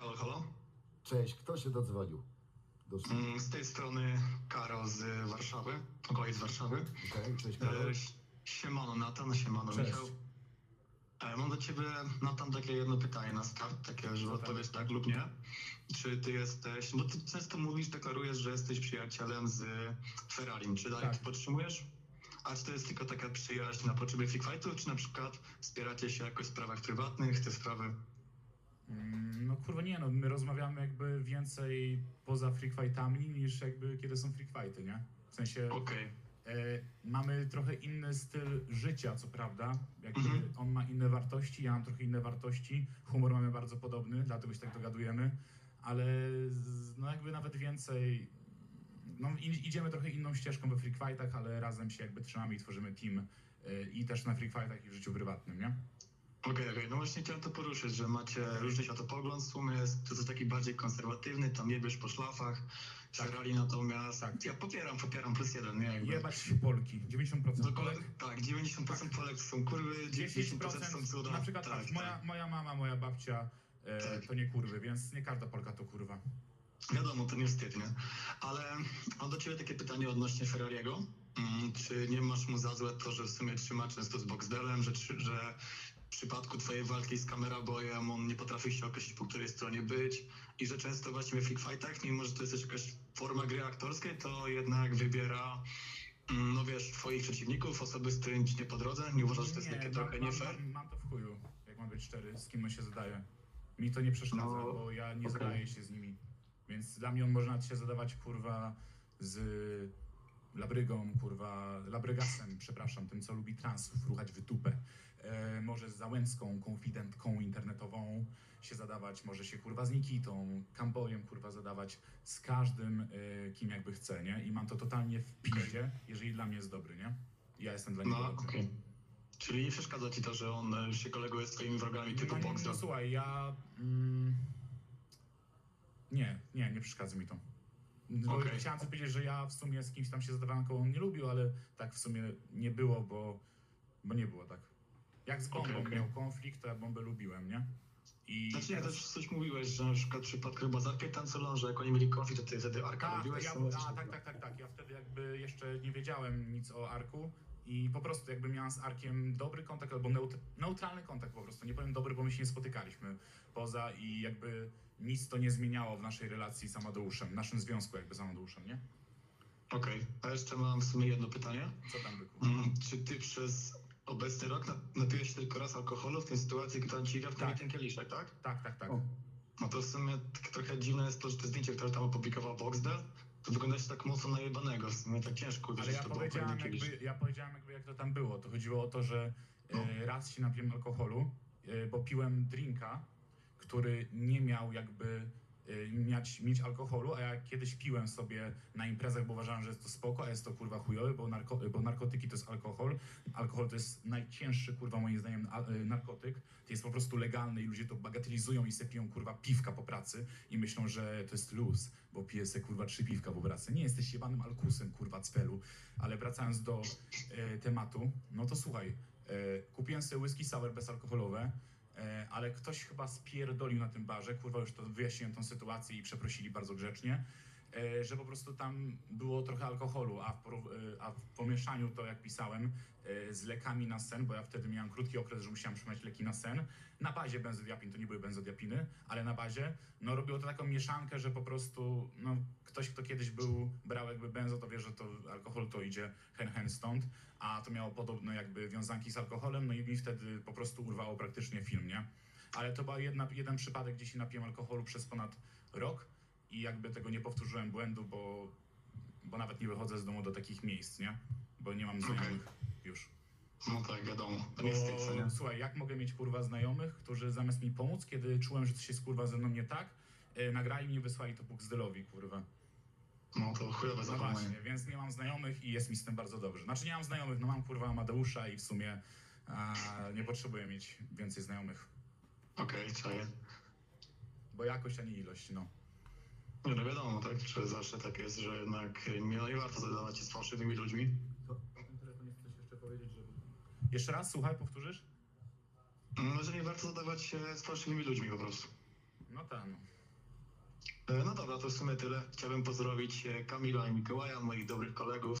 Halo, halo. Cześć, kto się dodzwonił? Do Mm, Z tej strony Karol z Warszawy, okolic Warszawy. Okej, cześć Karol. E, Siemano Natan, siemano Cześć. Michał. E, Mam do ciebie, Natan, takie jedno pytanie na start, takie, żeby odpowiedź tak lub nie. Czy ty jesteś, bo ty często mówisz, deklarujesz, że jesteś przyjacielem z Ferrari. Czy dalej Tak. to podtrzymujesz? A czy to jest tylko taka przyjaźń na potrzeby fightu, czy na przykład wspieracie się jakoś w sprawach prywatnych, te sprawy? Mm, No kurwa nie, no my rozmawiamy jakby więcej poza freak fightami niż jakby kiedy są freak fighty, nie? W sensie Okej. e, mamy trochę inny styl życia, co prawda. Jakby Mhm. on ma inne wartości, ja mam trochę inne wartości. Humor mamy bardzo podobny, dlatego się tak dogadujemy. Ale no jakby nawet więcej. No idziemy trochę inną ścieżką we freak fightach, ale razem się jakby trzymamy i tworzymy team. e, I też na freak fightach i w życiu prywatnym, nie? Okej, okej, no właśnie chciałem to poruszyć, że macie różny światopogląd, w sumie jest to jest taki bardziej konserwatywny, tam jebiesz po szlafach, Ferrari natomiast, Tak. ja popieram, popieram plus jeden, nie? Jakby. Jebać Polki, 90% Polek. Dokładnie, tak, 90% Polek są kurwy, 10% są 10% cuda. na przykład tak, tak, moja, moja mama, moja babcia e, Tak. to nie kurwy, więc nie każda Polka to kurwa. Wiadomo, to nie wstyd, nie? Ale mam do ciebie takie pytanie odnośnie Ferrariego. Mm, Czy nie masz mu za złe to, że w sumie trzyma często z Boxdelem, że, że w przypadku twojej walki z kamerabojem on nie potrafi się określić, po której stronie być i że często właśnie w freak fightach, mimo że to jest też jakaś forma gry aktorskiej, to jednak wybiera mm, no wiesz, twoich przeciwników, osoby, z którymi ci nie po drodze. Nie uważasz, że to jest takie mam, trochę nie fair? mam, mam to w chuju, jak mam być szczery, z kim on się zadaje. Mi to nie przeszkadza, No, bo ja nie okej. zadaję się z nimi. Więc dla mnie on może nawet się zadawać kurwa z Labrygą, kurwa, Labrygasem, przepraszam, tym co lubi transów, ruchać w dupę. E, może z Załęcką, konfidentką internetową się zadawać, może się kurwa z Nikitą, Kambojem kurwa zadawać, z każdym, e, kim jakby chce, nie? I mam to totalnie w piździe, jeżeli dla mnie jest dobry, nie? Ja jestem dla niego No, dobry. okej. Czyli nie przeszkadza ci to, że on e, się koleguje z twoimi wrogami typu no, no słuchaj, ja... Mm, nie, nie, nie przeszkadza mi to. Bo Okej. Chciałem coś powiedzieć, że ja w sumie z kimś tam się zadawałem, kogo on nie lubił, ale tak w sumie nie było, bo, bo nie było tak. Jak z bombą Okej, okej. miał konflikt, to ja bombę lubiłem, nie? I Znaczy, ja też coś mówiłeś, że na przykład w przypadku chyba z Arketancelon, że jak oni mieli konflikt, to ty wtedy Arka Tak, robiłeś? ja, co- coś a, tak, tak, tak, tak. Ja wtedy jakby jeszcze nie wiedziałem nic o Arku i po prostu jakby miałem z Arkiem dobry kontakt albo neut- neutralny kontakt po prostu. Nie powiem dobry, bo my się nie spotykaliśmy poza i jakby nic to nie zmieniało w naszej relacji z Amadeuszem, w naszym związku jakby z Amadeuszem, nie? Okej, a jeszcze mam w sumie jedno pytanie. Co tam byku? Mm, Czy ty przez obecny rok na- napiłeś tylko raz alkoholu w tej sytuacji, gdy on ci w Tak. ten kieliszek, tak? Tak, tak, tak. O. No to w sumie trochę dziwne jest to, że to zdjęcie, które tam opublikował Boxdel, to wyglądasz tak mocno najebanego, w sumie tak ciężko Ale uwierzyć, ja to powiedziałem, jakby, ja powiedziałem jakby jak to tam było. To chodziło o to, że No. e, raz się napiłem alkoholu, e, bo piłem drinka, który nie miał jakby e, mieć, mieć alkoholu, a ja kiedyś piłem sobie na imprezach, bo uważałem, że jest to spoko, a jest to kurwa chujowe, bo, narko, bo narkotyki to jest alkohol. Alkohol to jest najcięższy kurwa moim zdaniem e, narkotyk. To jest po prostu legalny i ludzie to bagatelizują i se piją kurwa piwka po pracy i myślą, że to jest luz, bo pije se kurwa trzy piwka po pracy. Nie jesteś jebanym alkusem kurwa cfelu. Ale wracając do e, tematu, no to słuchaj, e, kupiłem sobie whisky sour bezalkoholowe, ale ktoś chyba spierdolił na tym barze, kurwa już to wyjaśniłem tą sytuację i przeprosili bardzo grzecznie, e, że po prostu tam było trochę alkoholu, a w, e, a w pomieszaniu to, jak pisałem, e, z lekami na sen, bo ja wtedy miałem krótki okres, że musiałem przyjmować leki na sen, na bazie benzodiapin, to nie były benzodiapiny, ale na bazie, no robiło to taką mieszankę, że po prostu, no ktoś, kto kiedyś był, brał jakby benzo, to wie, że to alkohol to idzie hen hen stąd, a to miało podobno jakby wiązanki z alkoholem, no i mi wtedy po prostu urwało praktycznie film, nie? Ale to był jeden przypadek, gdzie się napiłem alkoholu przez ponad rok i jakby tego nie powtórzyłem błędu, bo, bo nawet nie wychodzę z domu do takich miejsc, nie? Bo nie mam znajomych już. No tak, wiadomo, Bo, nie co nie? słuchaj, jak mogę mieć kurwa znajomych, którzy zamiast mi pomóc, kiedy czułem, że coś jest kurwa ze mną nie tak, e, nagrali mnie, wysłali to Buxdelowi, kurwa. No to chujowe No właśnie, więc nie mam znajomych i jest mi z tym bardzo dobrze. Znaczy nie mam znajomych, no mam kurwa Amadeusza i w sumie a, nie potrzebuję mieć więcej znajomych. Okej, czaję. Bo jakość, a nie ilość, no. Nie, no wiadomo, tak, że zawsze tak jest, że jednak nie, no nie warto zadawać się z fałszywymi ludźmi. Jeszcze raz, słuchaj, powtórzysz? No, że nie warto zadawać się z fałszywymi ludźmi po prostu. No tak, no. E, No dobra, to w sumie tyle. Chciałbym pozdrowić e, Kamila i Mikołaja, moich dobrych kolegów.